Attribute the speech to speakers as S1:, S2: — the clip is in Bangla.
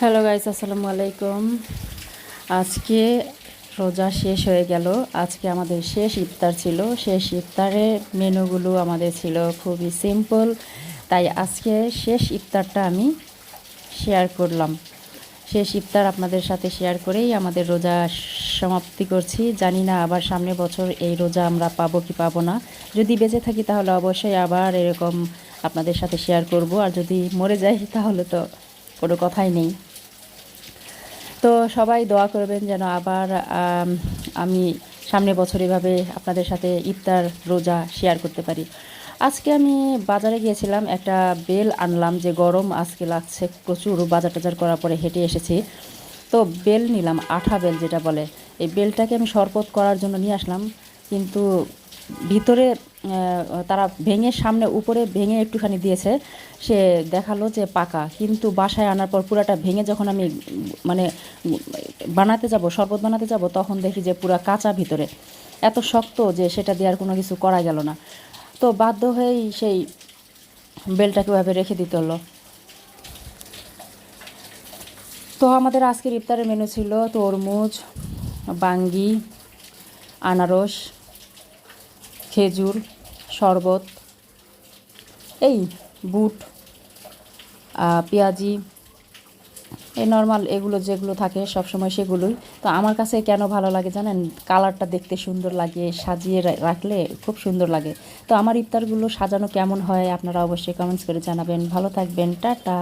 S1: হ্যালো গাইস আসসালামু আলাইকুম। আজকে রোজা শেষ হয়ে গেল। আজকে আমাদের শেষ ইফতার ছিল। শেষ ইফতারের মেনুগুলো আমাদের ছিল খুবই সিম্পল তাই আজকে শেষ ইফতারটা আমি শেয়ার করলাম। শেষ ইফতার আপনাদের সাথে শেয়ার করেই আমাদের রোজা সমাপ্তি করছি। জানি না আবার সামনে বছর এই রোজা আমরা পাবো কি পাবো না। যদি বেঁচে থাকি তাহলে অবশ্যই আবার এরকম আপনাদের সাথে শেয়ার করব। আর যদি মরে যাই তাহলে তো কোনো কথাই নেই। তো সবাই দোয়া করবেন যেন আবার, আমি সামনে বছর এভাবে আপনাদের সাথে ইফতার রোজা শেয়ার করতে পারি। আজকে আমি বাজারে গিয়েছিলাম, একটা বেল আনলাম যে গরম আজকে লাগছে প্রচুর, বাজার টাজার করার পরে হেঁটে এসেছি। তো বেল নিলাম, আঠা বেল যেটা বলে। এই বেলটাকে আমি শরবত করার জন্য নিয়ে আসলাম, কিন্তু ভিতরে তারা ভেঙে সামনে উপরে ভেঙে একটুখানি দিয়েছে। সে দেখাল যে পাকা। কিন্তু বাসায় আনার পর পুরাটা ভেঙে যখন আমি মানে বানাতে যাব, শরবত বানাতে যাব, তখন দেখি যে পুরা কাঁচা ভিতরে। এত শক্ত যে সেটা দিয়ে আর কোনো কিছু করা গেল না। তো বাধ্য হয়েই সেই বেলটাকে ওভাবে রেখে দিতে হলো। তো আমাদের আজকের ইফতারের মেনু ছিল তরমুজ, বাঙ্গি, আনারস খেজুর, শরবত, এই বুট পেঁয়াজি, এই নর্মাল এগুলো যেগুলো থাকে সব সময় সেগুলোই। তো আমার কাছে কেন ভালো লাগে জানেন? কালারটা দেখতে সুন্দর লাগে, সাজিয়ে রাখলে খুব সুন্দর লাগে। তো আমার ইফতারগুলো সাজানো কেমন হয় আপনারা অবশ্যই কমেন্টস করে জানাবেন। ভালো থাকবেন, টাটা।